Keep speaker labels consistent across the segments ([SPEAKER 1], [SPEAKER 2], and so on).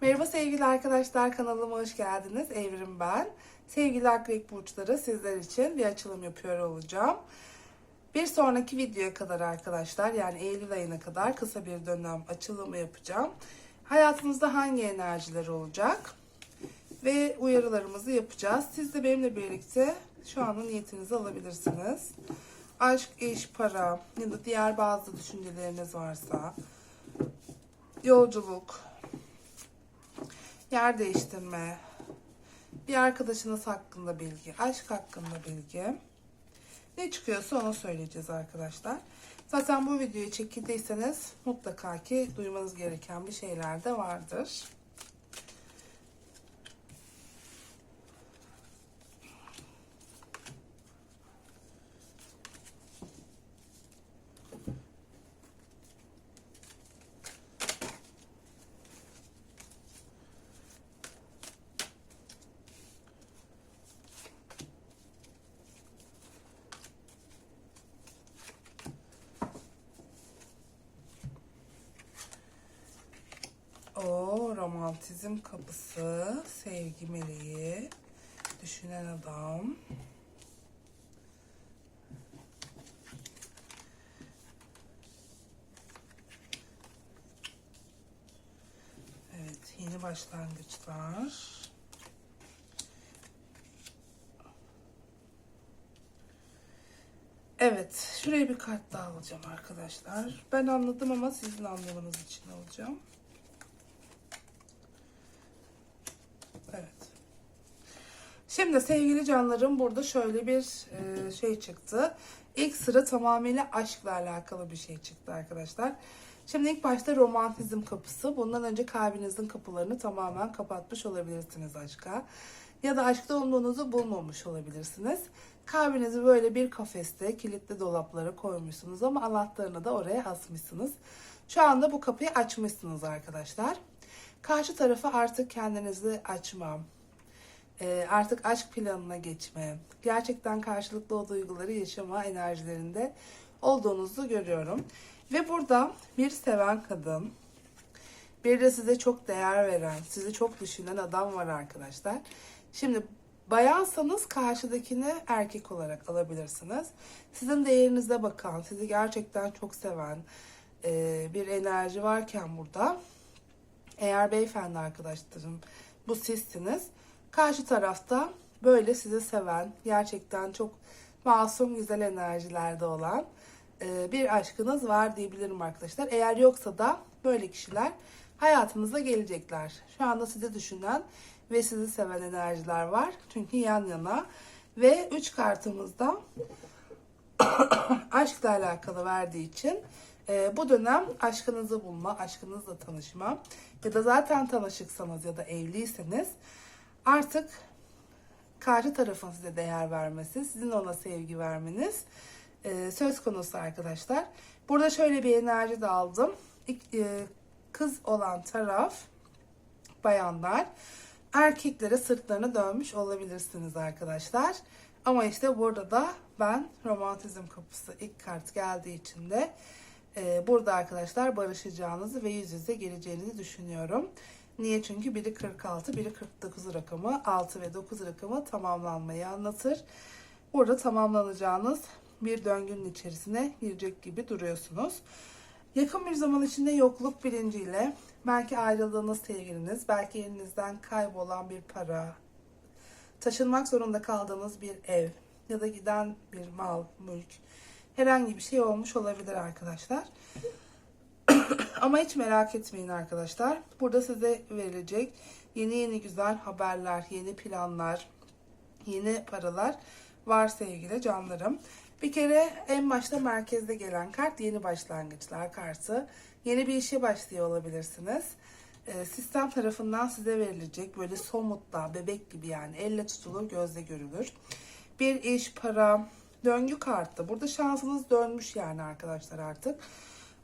[SPEAKER 1] Merhaba sevgili arkadaşlar kanalıma hoş geldiniz. Evrim ben. Sevgili akrep burçları sizler için bir açılım yapıyor olacağım. Bir sonraki videoya kadar arkadaşlar yani Eylül ayına kadar kısa bir dönem açılımı yapacağım. Hayatınızda hangi enerjiler olacak? Ve uyarılarımızı yapacağız. Siz de benimle birlikte şu anda niyetinizi alabilirsiniz. Aşk, iş, para ya da diğer bazı düşünceleriniz varsa yolculuk, yer değiştirme, bir arkadaşınız hakkında bilgi, aşk hakkında bilgi. Ne çıkıyorsa onu söyleyeceğiz arkadaşlar. Zaten bu videoyu çekildiyseniz mutlaka ki duymanız gereken bir şeyler de vardır. O romantizm kapısı, sevgi meleği, düşünen adam. Evet, yeni başlangıçlar. Evet, şuraya bir kart daha alacağım arkadaşlar. Ben anladım ama sizin anlamanız için alacağım. Evet. Şimdi sevgili canlarım burada şöyle bir e, şey çıktı. İlk sıra tamamıyla aşkla alakalı bir şey çıktı arkadaşlar. Şimdi ilk başta romantizm kapısı. Bundan önce kalbinizin kapılarını tamamen kapatmış olabilirsiniz aşka. Ya da aşkta olduğunuzu bulmamış olabilirsiniz. Kalbinizi böyle bir kafeste kilitli dolaplara koymuşsunuz ama anahtarını da oraya asmışsınız. Şu anda bu kapıyı açmışsınız arkadaşlar. Karşı tarafa artık kendinizi açmam, e, artık aşk planına geçme, gerçekten karşılıklı o duyguları yaşama enerjilerinde olduğunuzu görüyorum. Ve burada bir seven kadın, bir de size çok değer veren, sizi çok düşünen adam var arkadaşlar. Şimdi bayansanız karşıdakini erkek olarak alabilirsiniz. Sizin değerinize bakan, sizi gerçekten çok seven e, bir enerji varken burada eğer beyefendi arkadaşlarım bu sizsiniz. Karşı tarafta böyle sizi seven, gerçekten çok masum güzel enerjilerde olan e, bir aşkınız var diyebilirim arkadaşlar. Eğer yoksa da böyle kişiler hayatınıza gelecekler. Şu anda sizi düşünen ve sizi seven enerjiler var. Çünkü yan yana ve 3 kartımızda aşkla alakalı verdiği için e, bu dönem aşkınızı bulma, aşkınızla tanışma ya da zaten tanışıksanız ya da evliyseniz artık karşı tarafın size değer vermesi, sizin ona sevgi vermeniz e, söz konusu arkadaşlar. Burada şöyle bir enerji de aldım. İlk, e, kız olan taraf bayanlar erkeklere sırtlarını dönmüş olabilirsiniz arkadaşlar. Ama işte burada da ben romantizm kapısı ilk kart geldiği için de e, burada arkadaşlar barışacağınızı ve yüz yüze geleceğinizi düşünüyorum. Niye? Çünkü biri 46, biri 49 rakamı, 6 ve 9 rakamı tamamlanmayı anlatır. Burada tamamlanacağınız bir döngünün içerisine girecek gibi duruyorsunuz. Yakın bir zaman içinde yokluk bilinciyle belki ayrıldığınız sevgiliniz, belki elinizden kaybolan bir para, taşınmak zorunda kaldığınız bir ev ya da giden bir mal, mülk herhangi bir şey olmuş olabilir arkadaşlar. Ama hiç merak etmeyin arkadaşlar. Burada size verilecek yeni yeni güzel haberler, yeni planlar, yeni paralar var sevgili canlarım. Bir kere en başta merkezde gelen kart yeni başlangıçlar kartı. Yeni bir işe başlıyor olabilirsiniz. Ee, sistem tarafından size verilecek böyle somutla, bebek gibi yani elle tutulur, gözle görülür. Bir iş, para, döngü kartı. Burada şansınız dönmüş yani arkadaşlar artık.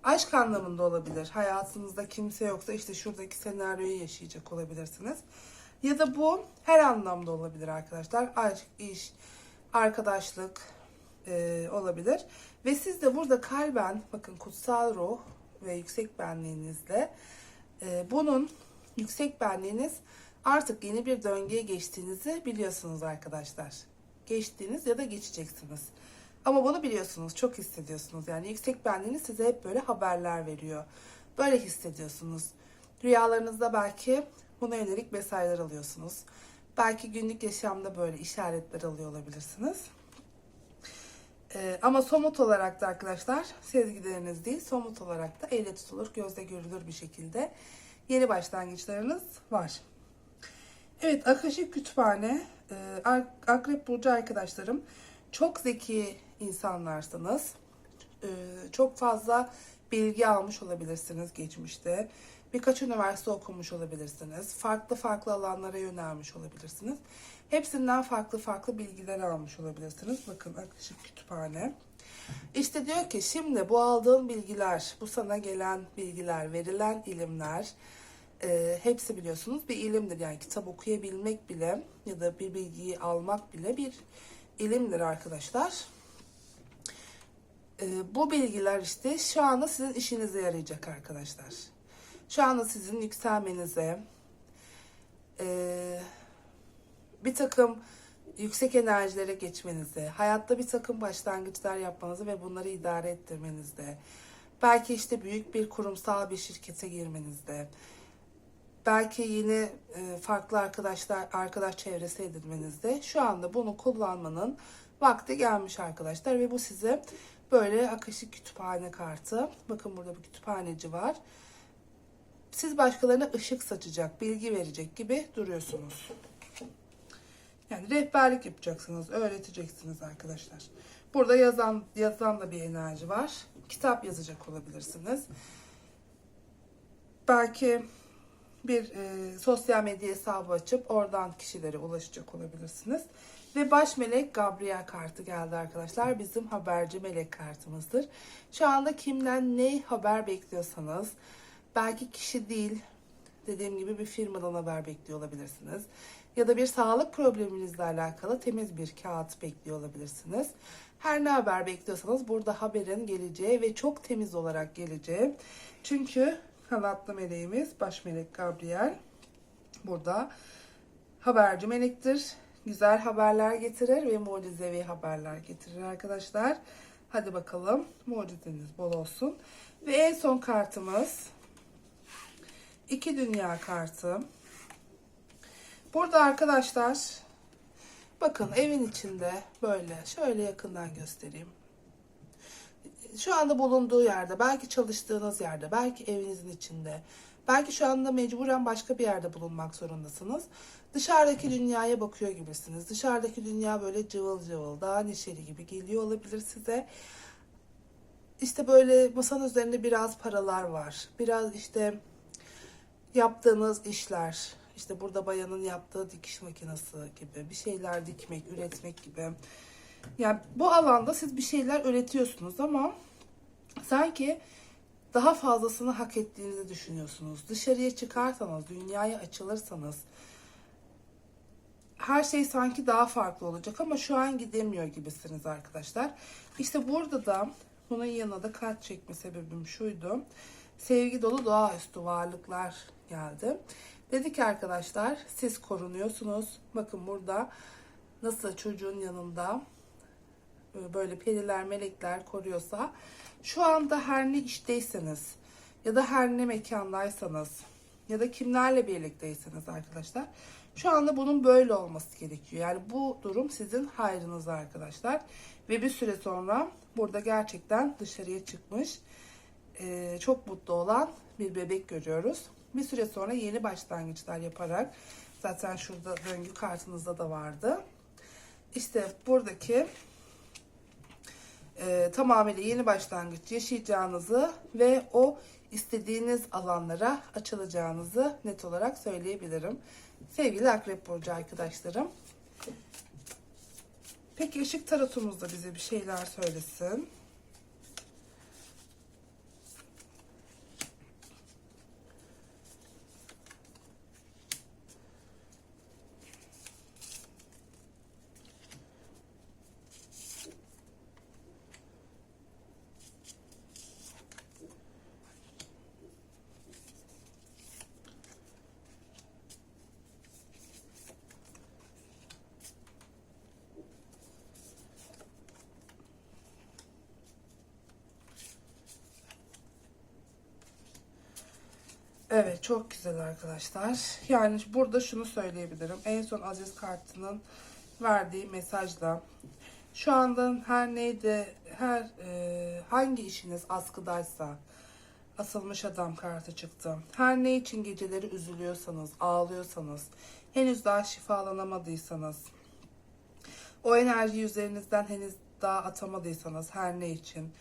[SPEAKER 1] Aşk anlamında olabilir. Hayatınızda kimse yoksa işte şuradaki senaryoyu yaşayacak olabilirsiniz. Ya da bu her anlamda olabilir arkadaşlar. Aşk, iş, arkadaşlık e, olabilir. Ve siz de burada kalben bakın kutsal ruh ve yüksek benliğinizle e, bunun yüksek benliğiniz artık yeni bir döngüye geçtiğinizi biliyorsunuz arkadaşlar. Geçtiğiniz ya da geçeceksiniz. Ama bunu biliyorsunuz, çok hissediyorsunuz. Yani yüksek benliğiniz size hep böyle haberler veriyor. Böyle hissediyorsunuz. Rüyalarınızda belki buna yönelik mesajlar alıyorsunuz. Belki günlük yaşamda böyle işaretler alıyor olabilirsiniz. Ee, ama somut olarak da arkadaşlar sezgileriniz değil, somut olarak da elle tutulur, gözle görülür bir şekilde yeni başlangıçlarınız var. Evet, Akışık Kütüphane, e, Ak- Akrep Burcu arkadaşlarım çok zeki insanlarsınız. E, çok fazla bilgi almış olabilirsiniz geçmişte. Birkaç üniversite okumuş olabilirsiniz. Farklı farklı alanlara yönelmiş olabilirsiniz. Hepsinden farklı farklı bilgiler almış olabilirsiniz. Bakın Akışık Kütüphane. İşte diyor ki şimdi bu aldığın bilgiler, bu sana gelen bilgiler, verilen ilimler e, hepsi biliyorsunuz bir ilimdir. Yani kitap okuyabilmek bile ya da bir bilgiyi almak bile bir ilimdir arkadaşlar. E, bu bilgiler işte şu anda sizin işinize yarayacak arkadaşlar. Şu anda sizin yükselmenize, e, bir takım yüksek enerjilere geçmenize, hayatta bir takım başlangıçlar yapmanızı ve bunları idare ettirmenizde, belki işte büyük bir kurumsal bir şirkete girmenizde, belki yeni e, farklı arkadaşlar arkadaş çevresi edinmenizde şu anda bunu kullanmanın vakti gelmiş arkadaşlar ve bu size böyle akışık kütüphane kartı. Bakın burada bir kütüphaneci var. Siz başkalarına ışık saçacak, bilgi verecek gibi duruyorsunuz. Yani rehberlik yapacaksınız, öğreteceksiniz arkadaşlar. Burada yazan yazan da bir enerji var. Kitap yazacak olabilirsiniz. Belki bir e, sosyal medya hesabı açıp oradan kişilere ulaşacak olabilirsiniz. Ve baş melek Gabriel kartı geldi arkadaşlar. Bizim haberci melek kartımızdır. Şu anda kimden ne haber bekliyorsanız belki kişi değil dediğim gibi bir firmadan haber bekliyor olabilirsiniz. Ya da bir sağlık probleminizle alakalı temiz bir kağıt bekliyor olabilirsiniz. Her ne haber bekliyorsanız burada haberin geleceği ve çok temiz olarak geleceği. Çünkü kanatlı meleğimiz baş melek Gabriel burada haberci melektir. Güzel haberler getirir ve mucizevi haberler getirir arkadaşlar. Hadi bakalım mucizeniz bol olsun. Ve en son kartımız iki dünya kartı. Burada arkadaşlar bakın evin içinde böyle şöyle yakından göstereyim. Şu anda bulunduğu yerde, belki çalıştığınız yerde, belki evinizin içinde, belki şu anda mecburen başka bir yerde bulunmak zorundasınız. Dışarıdaki dünyaya bakıyor gibisiniz. Dışarıdaki dünya böyle cıvıl cıvıl, daha neşeli gibi geliyor olabilir size. İşte böyle masanın üzerinde biraz paralar var. Biraz işte yaptığınız işler, işte burada bayanın yaptığı dikiş makinesi gibi bir şeyler dikmek, üretmek gibi. Yani bu alanda siz bir şeyler üretiyorsunuz ama sanki daha fazlasını hak ettiğinizi düşünüyorsunuz. Dışarıya çıkarsanız, dünyaya açılırsanız her şey sanki daha farklı olacak ama şu an gidemiyor gibisiniz arkadaşlar. İşte burada da bunun yanına da kart çekme sebebim şuydu. Sevgi dolu doğaüstü varlıklar geldi. Dedi ki arkadaşlar siz korunuyorsunuz. Bakın burada nasıl çocuğun yanında böyle periler, melekler koruyorsa şu anda her ne işteyseniz ya da her ne mekandaysanız ya da kimlerle birlikteyseniz arkadaşlar şu anda bunun böyle olması gerekiyor. Yani bu durum sizin hayrınıza arkadaşlar. Ve bir süre sonra burada gerçekten dışarıya çıkmış e, çok mutlu olan bir bebek görüyoruz. Bir süre sonra yeni başlangıçlar yaparak zaten şurada döngü kartınızda da vardı. İşte buradaki e, tamamıyla yeni başlangıç yaşayacağınızı ve o istediğiniz alanlara açılacağınızı net olarak söyleyebilirim. Sevgili Akrep Burcu arkadaşlarım. Peki ışık tarotumuz bize bir şeyler söylesin. Evet çok güzel arkadaşlar. Yani burada şunu söyleyebilirim. En son Aziz Kartı'nın verdiği mesajla şu anda her neydi her e, hangi işiniz askıdaysa asılmış adam kartı çıktı. Her ne için geceleri üzülüyorsanız, ağlıyorsanız, henüz daha şifalanamadıysanız, o enerjiyi üzerinizden henüz daha atamadıysanız her ne için.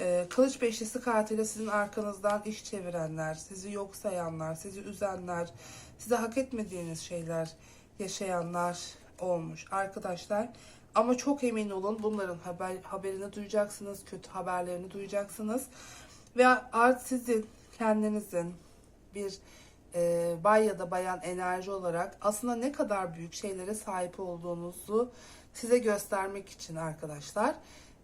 [SPEAKER 1] Ee, Kılıç Beşlisi kartıyla sizin arkanızdan iş çevirenler, sizi yok sayanlar, sizi üzenler, size hak etmediğiniz şeyler yaşayanlar olmuş arkadaşlar. Ama çok emin olun bunların haber, haberini duyacaksınız, kötü haberlerini duyacaksınız. Ve art sizin kendinizin bir e, bay ya da bayan enerji olarak aslında ne kadar büyük şeylere sahip olduğunuzu size göstermek için arkadaşlar.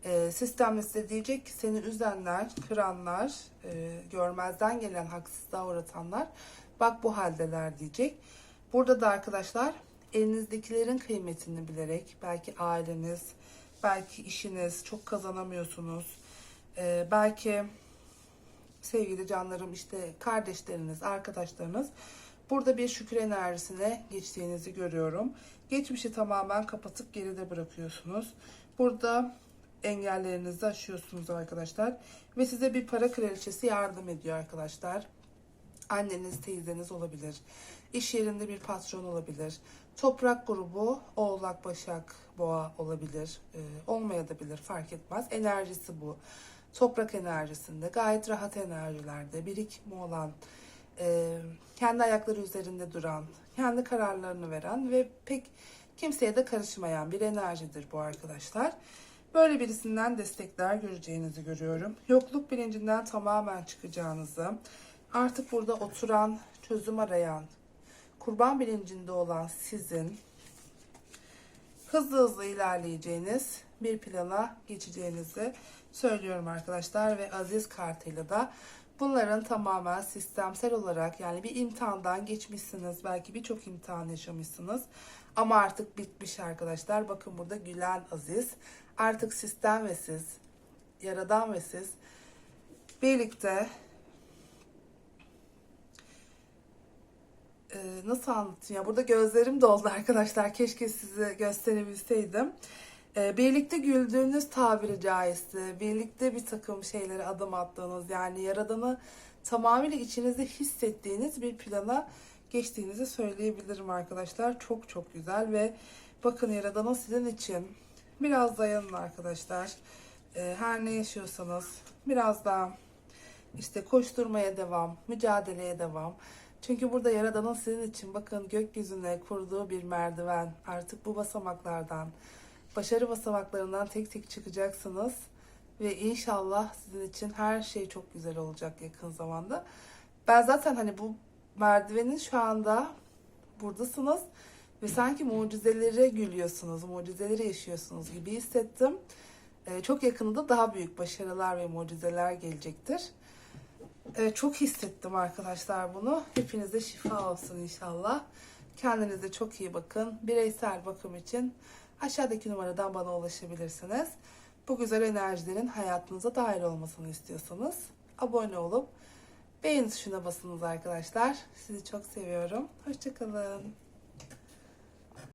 [SPEAKER 1] E, sistem size diyecek ki seni üzenler, kıranlar, e, görmezden gelen haksızlığa uğratanlar bak bu haldeler diyecek. Burada da arkadaşlar elinizdekilerin kıymetini bilerek belki aileniz, belki işiniz çok kazanamıyorsunuz. E, belki sevgili canlarım işte kardeşleriniz, arkadaşlarınız burada bir şükür enerjisine geçtiğinizi görüyorum. Geçmişi tamamen kapatıp geride bırakıyorsunuz. Burada engellerinizi aşıyorsunuz arkadaşlar. Ve size bir para kraliçesi yardım ediyor arkadaşlar. Anneniz, teyzeniz olabilir. İş yerinde bir patron olabilir. Toprak grubu Oğlak, Başak, Boğa olabilir. Ee, olmayabilir fark etmez. Enerjisi bu. Toprak enerjisinde gayet rahat enerjilerde birikimi olan, e, kendi ayakları üzerinde duran, kendi kararlarını veren ve pek kimseye de karışmayan bir enerjidir bu arkadaşlar. Böyle birisinden destekler göreceğinizi görüyorum. Yokluk bilincinden tamamen çıkacağınızı, artık burada oturan, çözüm arayan, kurban bilincinde olan sizin hızlı hızlı ilerleyeceğiniz bir plana geçeceğinizi söylüyorum arkadaşlar ve aziz kartıyla da bunların tamamen sistemsel olarak yani bir imtihandan geçmişsiniz belki birçok imtihan yaşamışsınız ama artık bitmiş arkadaşlar bakın burada gülen aziz artık sistem ve siz yaradan ve siz birlikte Ee, nasıl anlatayım ya burada gözlerim doldu arkadaşlar keşke size gösterebilseydim. Ee, birlikte güldüğünüz tabiri caizse, birlikte bir takım şeylere adım attığınız yani Yaradan'ı tamamıyla içinizde hissettiğiniz bir plana geçtiğinizi söyleyebilirim arkadaşlar. Çok çok güzel ve bakın Yaradan'ın sizin için biraz dayanın arkadaşlar. Ee, her ne yaşıyorsanız biraz daha işte koşturmaya devam, mücadeleye devam. Çünkü burada Yaradan'ın sizin için bakın gökyüzüne kurduğu bir merdiven. Artık bu basamaklardan, başarı basamaklarından tek tek çıkacaksınız. Ve inşallah sizin için her şey çok güzel olacak yakın zamanda. Ben zaten hani bu merdivenin şu anda buradasınız. Ve sanki mucizelere gülüyorsunuz, mucizeleri yaşıyorsunuz gibi hissettim. Ee, çok yakında daha büyük başarılar ve mucizeler gelecektir. Ee, çok hissettim arkadaşlar bunu. Hepinize şifa olsun inşallah. Kendinize çok iyi bakın. Bireysel bakım için aşağıdaki numaradan bana ulaşabilirsiniz. Bu güzel enerjilerin hayatınıza dahil olmasını istiyorsanız abone olup beğen tuşuna basınız arkadaşlar. Sizi çok seviyorum. Hoşçakalın.